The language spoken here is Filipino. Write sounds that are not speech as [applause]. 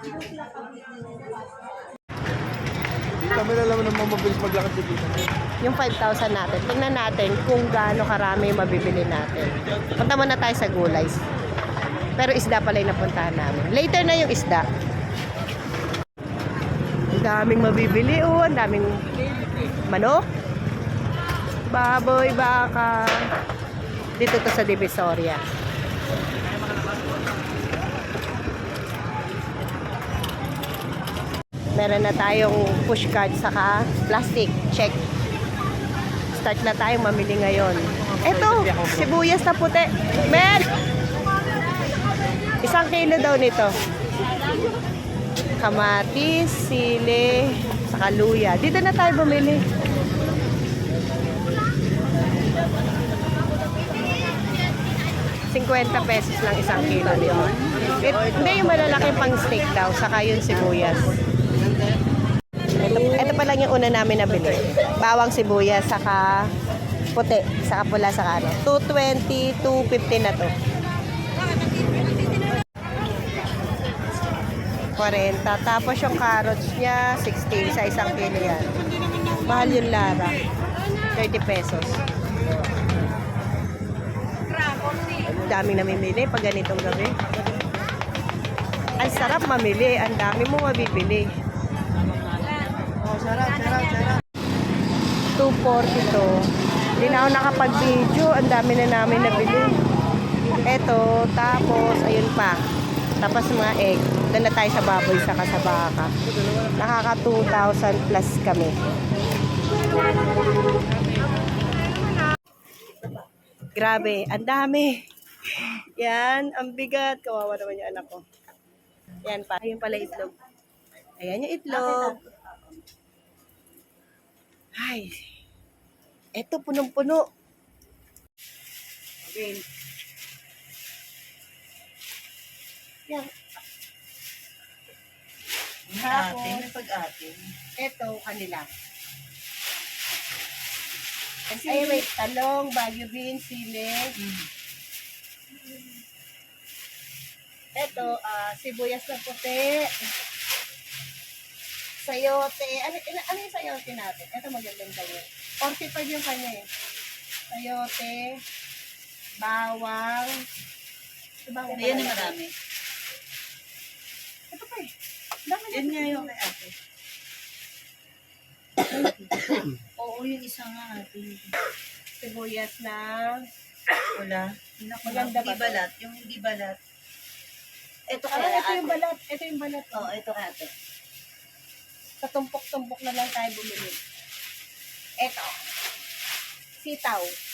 Hindi kami alam naman mabilis maglakad dito. Yung 5,000 natin. Tingnan natin kung gaano karami yung mabibili natin. Punta muna tayo sa gulay. Pero isda pala yung napuntahan namin. Later na yung isda. Ang daming mabibili. Oh, ang daming manok. Baboy, baka. Dito to sa Divisoria. Meron na tayong push card saka plastic. Check. Start na tayong mamili ngayon. Eto, sibuyas na puti. Mel! Isang kilo daw nito. Kamatis, sili, saka luya. Dito na tayo bumili. $50 pesos lang isang kilo nito. It, hindi yung malalaki pang steak daw, saka yung sibuyas. Ito, pa lang yung una namin nabili. Bawang sibuyas, saka puti, saka pula, saka ano. 220, 250 na to. 40. Tapos yung carrots niya, 16 sa isang kilo yan. Mahal yung Lara. 30 pesos. Daming namimili pag ganitong gabi. Ang sarap mamili. Ang dami mo mabibili. Oh, sarap, sarap, sarap. 240 to. Hindi na ako nakapag-video. Ang dami na namin nabili. Eto, tapos, ayun pa. Tapos mga egg. Doon na tayo sa baboy, sa baka. Nakaka 2,000 plus kami. Grabe, ang dami. Yan, ang bigat. Kawawa naman yung anak ko. Yan pa. Ayun pala itlog. Ayan yung itlog. Ay, eto punong-puno. Okay. Yan. Tapos, pag-atin. eto kanila. Ay, wait, talong, bagyo beans, sili. Eto, ah, sibuyas na puti. Sayote. Ano, ano, ano yung sayote natin? Ito magandang sayote. 45 yung kanya eh. Sayote. Bawang. Ito bawang Ayan yung marami. Ito pa eh. Dami Yan na. nga yung kay ate. [coughs] Oo, yung isa nga ate. Sibuyas na. Wala. Maganda ba Hindi balat. Yung hindi balat. Ito Ah, ito ate. yung balat. Ito yung balat. Oo, ito kay ate. Sa tumpok-tumpok na lang tayo bumili. Ito. Sitaw.